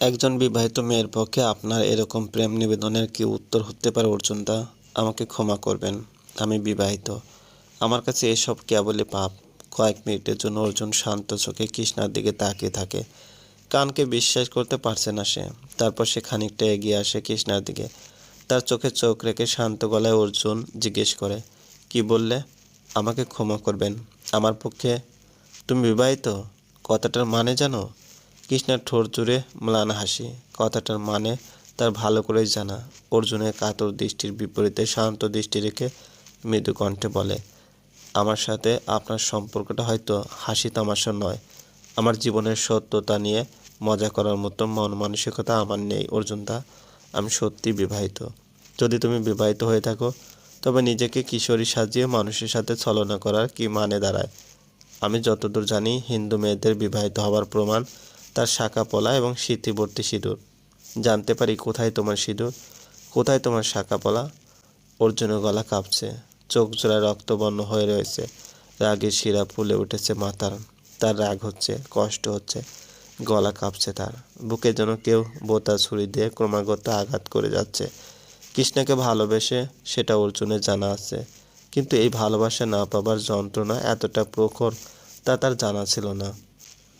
একজন বিবাহিত মেয়ের পক্ষে আপনার এরকম প্রেম নিবেদনের কি উত্তর হতে পারে, অর্জুনদা? আমাকে ক্ষমা করবেন, আমি বিবাহিত। আমার কাছে এসব কেবলই পাপ। কয়েক মিনিটের জন্য অর্জুন শান্ত চোখে কৃষ্ণার দিকে তাকিয়ে থাকে। কানকে বিশ্বাস করতে পারছে না সে। তারপর সে খানিকটা এগিয়ে আসে কৃষ্ণার দিকে। তার চোখে চোখ রেখে শান্ত গলায় অর্জুন জিজ্ঞেস করে, কি বললে? আমাকে ক্ষমা করবেন। আমার পক্ষে তুমি বিবাহিত? কথাটার মানে জানো? কৃষ্ণার ঠোঁট জুড়ে ম্লান হাসি। কথাটার মানে তার ভালো করেই জানা। অর্জুনের কাতর দৃষ্টির বিপরীতে শান্ত দৃষ্টি রেখে মৃদু কণ্ঠে বলে, আমার সাথে আপনার সম্পর্কটা হয়তো হাসি তামাশা নয়। আমার জীবনের সত্যতা নিয়ে মজা করার মতো মন মানসিকতা আমার নেই অর্জুনদা আমি সত্যি বিবাহিত। যদি তুমি বিবাহিত হয়ে থাকো, তবে নিজেকে কিশোরী সাজিয়ে মানুষের সাথে ছলনা করার কি মানে দাঁড়ায়? আমি যতদূর জানি হিন্দু মেয়েদের বিবাহিত হওয়ার প্রমাণ তার শাখা পলা এবং স্মৃতিবর্তী সিঁদুর। জানতে পারি কোথায় তোমার সিঁদুর, কোথায় তোমার শাখা পলা। অর্জুনের গলা কাঁপছে, চোখ জোড়ায় রক্তবর্ণ হয়ে রয়েছে, রাগের শিরা ফুলে উঠেছে মাথার তার রাগ হচ্ছে, কষ্ট হচ্ছে, গলা কাঁপছে তার। বুকে যেন কেউ বোতা ছুরি দিয়ে ক্রমাগত আঘাত করে যাচ্ছে। কৃষ্ণাকে ভালোবেসে সেটা অর্জুনের জানা আছে। কিন্তু এই ভালোবাসা না পাবার যন্ত্রণা এতটা প্রখর তা তার জানা ছিল না।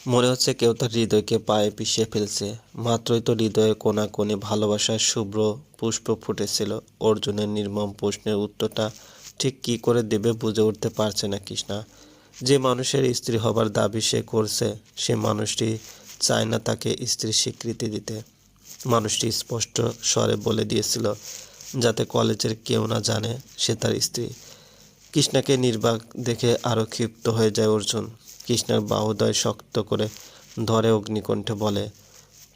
মনে হচ্ছে কেউ তার হৃদয়কে পায়ে পিষে ফেলছে। মাত্রই তো হৃদয়ে কোনা কোণে ভালোবাসার শুভ্র পুষ্প ফুটেছিল। অর্জুনের নির্মম প্রশ্নের উত্তরটা ঠিক কি করে দেবে বুঝে উঠতে পারছে না কৃষ্ণা। যে মানুষের স্ত্রী হবার দাবি সে করছে, সে মানুষটি চায় না তাকে স্ত্রীর স্বীকৃতি দিতে। মানুষটি স্পষ্ট স্বরে বলে দিয়েছিল, যাতে কলেজের কেউ না জানে সে তার স্ত্রী। কৃষ্ণাকে নির্বাক দেখে আরও ক্ষিপ্ত হয়ে যায় অর্জুন। কৃষ্ণার বাহুদয় শক্ত করে ধরে অগ্নিকণ্ঠে বলে,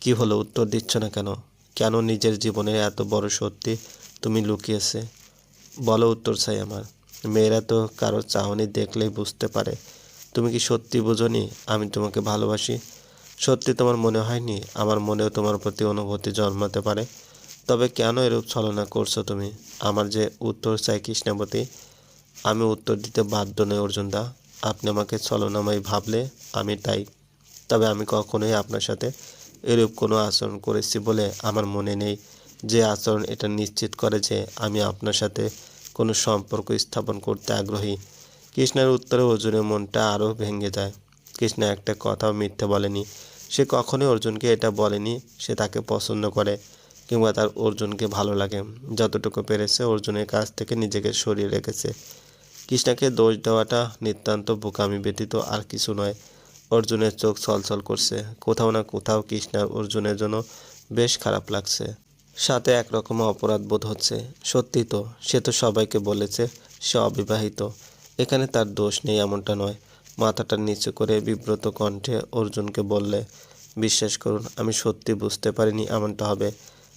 কি হলো? উত্তর দিচ্ছ না কেন? কেন নিজের জীবনের এত বড় সত্যি তুমি লুকিয়েছে? বলো উত্তর চাই আমার। মেয়েরা তো কারও চাহনি দেখলেই বুঝতে পারে। তুমি কি সত্যি বোঝনি? আমি তোমাকে ভালোবাসি। সত্যি তোমার মনে হয়নি? আমার মনেও তোমার প্রতি অনুভূতি জন্মাতে পারে। তবে কেন এরূপ ছলনা করছ তুমি? আমার যে উত্তর চাই কৃষ্ণাবতী আমি উত্তর দিতে বাধ্য নই অর্জুনদা। আপনি আমাকে ছলনাময় ভাবলে আমি তাই। তবে আমি কখনোই আপনার সাথে এরূপ কোনো আচরণ করেছি বলে আমার মনে নেই। যে আচরণ এটা নিশ্চিত করে যে আমি আপনার সাথে কোনো সম্পর্ক স্থাপন করতে আগ্রহী। কৃষ্ণের উত্তরে অর্জুনের মনটা আরও ভেঙে যায়। কৃষ্ণ একটা কথাও মিথ্যে বলেনি। সে কখনোই অর্জুনকে এটা বলেনি, সে তাকে পছন্দ করে কিংবা তার অর্জুনকে ভালো লাগে। যতটুকু পেরেছে অর্জুনের কাছ থেকে নিজেকে সরিয়ে রেখেছে। কৃষ্ণাকে দোষ দেওয়াটা নিতান্ত বোকামি ব্যতীত আর কিছু নয়। অর্জুনের চোখ ছলছল করছে। কোথাও না কোথাও কৃষ্ণার অর্জুনের জন্য বেশ খারাপ লাগছে। সাথে একরকম অপরাধ বোধ হচ্ছে। সত্যি তো, সে তো সবাইকে বলেছে সে অবিবাহিত। এখানে তার দোষ নেই এমনটা নয়। মাথাটা নিচু করে বিব্রত কণ্ঠে অর্জুনকে বললে, বিশ্বাস করুন, আমি সত্যি বুঝতে পারিনি এমনটা হবে।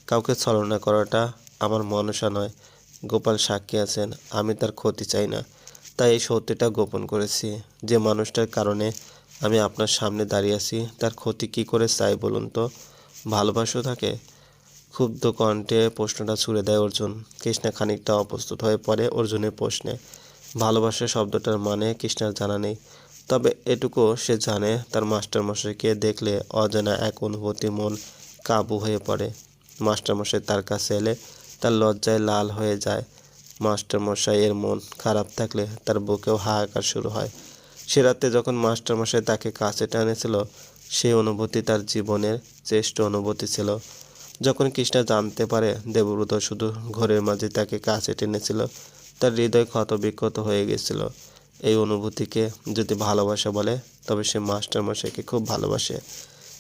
কাউকে ছলনা করাটা আমার মনসা নয়। গোপাল সাক্ষী আছেন, আমি তার ক্ষতি চাই না। তাই এই সত্যিটা গোপন করেছি। যে মানুষটার কারণে আমি আপনার সামনে দাঁড়িয়ে আছি, তার ক্ষতি কি করে চাই বলুন তো? ভালোবাসো থাকে। ক্ষুব্ধ কণ্ঠে প্রশ্নটা ছুড়ে দেয় অর্জুন। কৃষ্ণা খানিকটা অপ্রস্তুত হয়ে পড়ে অর্জুনের প্রশ্নে। ভালোবাসা শব্দটার মানে কৃষ্ণার জানা নেই। তবে এটুকু সে জানে, তার মাস্টারমশাইকে দেখলে অজানা এক অনুভূতি মন কাবু হয়ে পড়ে। মাস্টারমশাই তার কাছে এলে তার লজ্জায় লাল হয়ে যায়। মাস্টারমশাই এর মন খারাপ থাকলে তার বুকেও হাহাকার শুরু হয়। সে রাতে যখন মাস্টারমশাই তাকে কাছে টানেছিল সেই অনুভূতি তার জীবনের শ্রেষ্ঠ অনুভূতি ছিল। যখন কৃষ্ণা জানতে পারে দেবব্রত শুধু ঘরের মাঝে তাকে কাছে টেনেছিল, তার হৃদয় ক্ষত বিক্ষত হয়ে গেছিল। এই অনুভূতিকে যদি ভালোবাসা বলে, তবে সে মাস্টারমশাইকে খুব ভালোবাসে।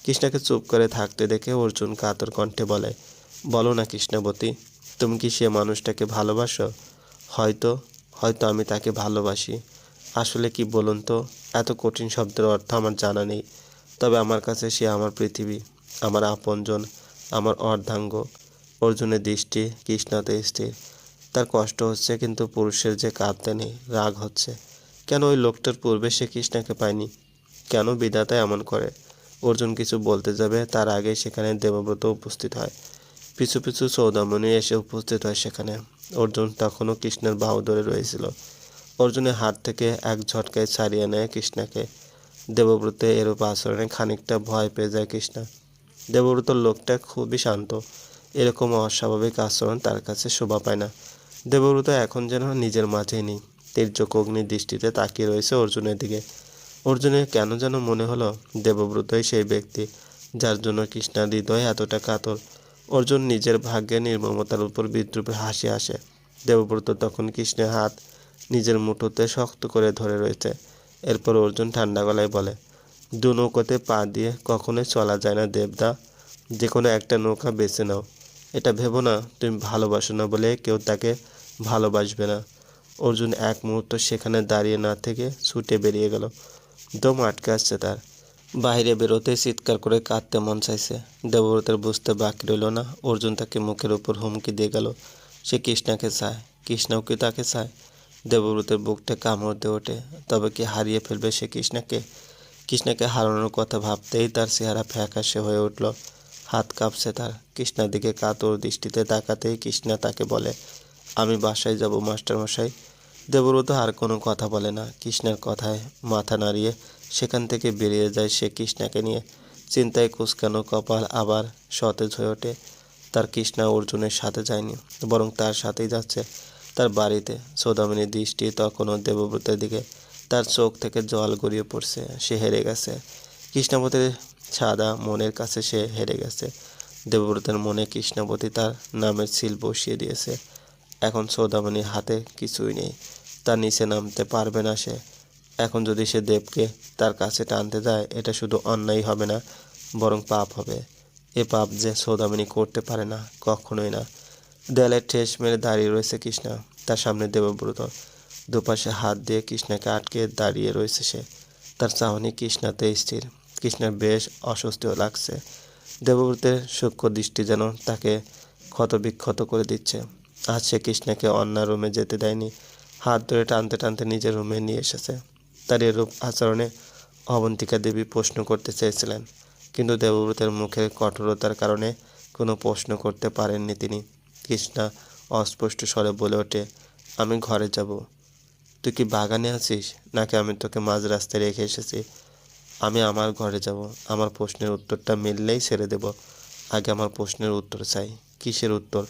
কৃষ্ণাকে চুপ করে থাকতে দেখে অর্জুন কাতর কণ্ঠে বলে, বলো না কৃষ্ণবতী, তুমি কি সে মানুষটাকে ভালোবাসো? হয়তো হয়তো আমি তাকে ভালোবাসি। আসলে কি বলুন তো, এত কঠিন শব্দের অর্থ আমার জানা নেই। তবে আমার কাছে সে আমার পৃথিবী, আমার আপনজন, আমার অর্ধাঙ্গ। অর্জুনের দৃষ্টি কৃষ্ণাতে স্থির তার কষ্ট হচ্ছে কিন্তু পুরুষের যে কাঁদতে নেই, রাগ হচ্ছে। কেন ওই লোকটার পূর্বে সে কৃষ্ণাকে পায়নি? কেন বিধাতা এমন করে? অর্জুন কিছু বলতে যাবে, তার আগে সেখানে দেবব্রত উপস্থিত হয়। পিছু পিছু সৌদামণি এসে উপস্থিত হয় সেখানে। অর্জুন তখনও কৃষ্ণের বাহু ধরে রয়েছিল। অর্জুনের হাত থেকে এক ঝটকায় ছাড়িয়ে নেয় কৃষ্ণাকে। দেবব্রতে এরূপ আচরণে খানিকটা ভয় পেয়ে যায় কৃষ্ণা। দেবব্রতর লোকটা খুবই শান্ত। এরকম অস্বাভাবিক আচরণ তার কাছে শোভা পায় না। দেবব্রত এখন যেন নিজের মাঝেই নেই। তীর্যক অগ্নি দৃষ্টিতে তাকিয়ে রয়েছে অর্জুনের দিকে। অর্জুনের কেন যেন মনে হলো, দেবব্রতই সেই ব্যক্তি, যার জন্য কৃষ্ণার হৃদয় এতটা কাতর। অর্জুন নিজের ভাগ্যে নির্মমতার উপর বিদ্রুপে হাসি আসে। দেবব্রত তখন কৃষ্ণের হাত নিজের মুঠোতে শক্ত করে ধরে রয়েছে। এরপর অর্জুন ঠান্ডা গলায় বলে, দু নৌকোতে পা দিয়ে কখনোই চলা যায় না দেবদা। যে কোনো একটা নৌকা বেছে নাও। এটা ভেবো না, তুমি ভালোবাসো না বলে কেউ তাকে ভালোবাসবে না। অর্জুন এক মুহূর্ত সেখানে দাঁড়িয়ে না থেকে ছুটে বেরিয়ে গেল। দম আটকে আসছে তার। বাইরে বেরোতে চিৎকার করে কাঁদতে মন চাইছে। দেবব্রতের বুঝতে বাকি রইল না। অর্জুন তাকে মুখের উপর হুমকি দিয়ে গেল। সে কৃষ্ণাকে চায়। কৃষ্ণও কি তাকে চায়? দেবব্রতের বুকটা কামড় দিয়ে ওঠে। তবে কি হারিয়ে ফেলবে সে কৃষ্ণাকে? কৃষ্ণাকে হারানোর কথা ভাবতেই তার চেহারা ফ্যাকাশে হয়ে উঠল। হাত কাঁপছে তার। কৃষ্ণার দিকে কাতর দৃষ্টিতে তাকাতেই কৃষ্ণা তাকে বলে, আমি বাসায় যাব, মাস্টারমশাই। দেবব্রত আর কোনো কথা বলে না। কৃষ্ণের কথায় মাথা নাড়িয়ে সেখান থেকে বেরিয়ে যায় সে কৃষ্ণাকে নিয়ে। চিন্তায় কুচকানো কপাল আবার সতেজ হয়ে ওঠে। তার কৃষ্ণা অর্জুনের সাথে যায়নি, বরং তার সাথেই যাচ্ছে। তার বাড়িতে সৌদামিনীর দৃষ্টি তখনও দেবব্রতের দিকে। তার চোখ থেকে জল গড়িয়ে পড়ছে, সে হেরে গেছে। কৃষ্ণপতির সাদা মনের কাছে সে হেরে গেছে। দেবব্রতের মনে কৃষ্ণপতি তার নামের সিল বসিয়ে দিয়েছে। এখন সৌদামিনীর হাতে কিছুই নেই। তার নিচে নামতে পারবে না সে। এখন যদি সে দেবকে তার কাছে টানতে যায়, এটা শুধু অন্যায় হবে না, বরং পাপ হবে। এ পাপ যে সৌদামিনী করতে পারে না, কখনোই না। দেয়ালে ঠেস মেরে দাঁড়িয়ে রয়েছে কৃষ্ণা, তার সামনে দেবব্রত। দুপাশে হাত দিয়ে কৃষ্ণাকে আটকে দাঁড়িয়ে রয়েছে সে। তার চাহনি কৃষ্ণাতে স্থির। কৃষ্ণার বেশ অস্বস্তিও লাগছে। দেবব্রতের সূক্ষ্ম দৃষ্টি যেন তাকে ক্ষতবিক্ষত করে দিচ্ছে। আজ সে কৃষ্ণাকে অন্য রুমে যেতে দেয়নি। হাত ধরে টানতে টানতে নিজের রুমে নিয়ে এসেছে। তার এরূপ আচরণে অবন্তিকা দেবী প্রশ্ন করতে চেয়েছিলেন, কিন্তু দেবব্রতের মুখের কঠোরতার কারণে কোনো প্রশ্ন করতে পারেননি তিনি। কৃষ্ণা অস্পষ্ট স্বরে বলে ওঠে, আমি ঘরে যাব। তুই কি বাগানে আছিস? নাকি আমি তোকে মাঝ রাস্তায় রেখে এসেছি? আমি আমার ঘরে যাব। আমার প্রশ্নের উত্তরটা মিললেই ছেড়ে দেব। আগে আমার প্রশ্নের উত্তর চাই। কিসের উত্তর?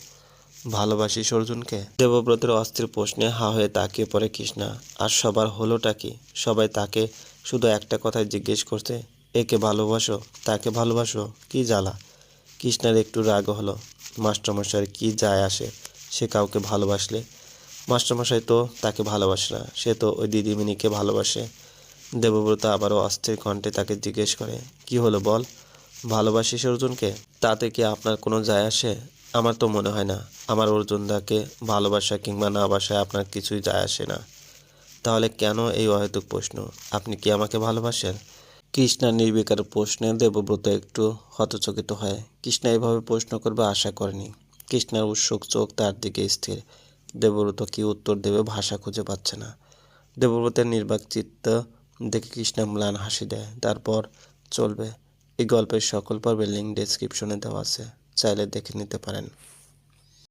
ভালোবাসিস অর্জুনকে দেবব্রতের অস্থির প্রশ্নে হা হয়ে তাকিয়ে পড়ে কৃষ্ণা। আর সবার হলোটা কি? সবাই তাকে শুধু একটা কথাই জিজ্ঞেস করছে, একে ভালোবাসো, তাকে ভালোবাসো? কি জ্বালা? কৃষ্ণার একটু রাগ হলো মাস্টারমশাইয়ের কি যায় আসে? সে কাউকে ভালোবাসলে? মাস্টারমশাই তো তাকে ভালোবাসে না, সে তো ওই দিদিমিনিকে ভালোবাসে। দেবব্রত আবারও অস্থির কণ্ঠে তাকে জিজ্ঞেস করে, কি হলো বল? ভালোবাসিস অর্জুনকে তাতে কি আপনার কোনো যায় আসে? আমার তো মনে হয় না আমার অর্জুনদাকে ভালোবাসা কিংবা না বাসায় আপনার কিছুই যায় আসে না। তাহলে কেন এই অহেতুক প্রশ্ন? আপনি কি আমাকে ভালোবাসেন? কৃষ্ণা নির্বিকার প্রশ্নে দেবব্রত একটু হতচকিত হয়। কৃষ্ণা এভাবে প্রশ্ন করবে আশা করেনি। কৃষ্ণার উৎসুক চোখ তার দিকে স্থির। দেবব্রত কি উত্তর দেবে ভাষা খুঁজে পাচ্ছে না। দেবব্রতের নির্বাক চিত্ত দেখে কৃষ্ণা ম্লান হাসি দেয়। তারপর চলবে। এই গল্পের সকল পর্বের লিঙ্ক ডেসক্রিপশনে দেওয়া আছে। চাইলে দেখে নিতে পারেন।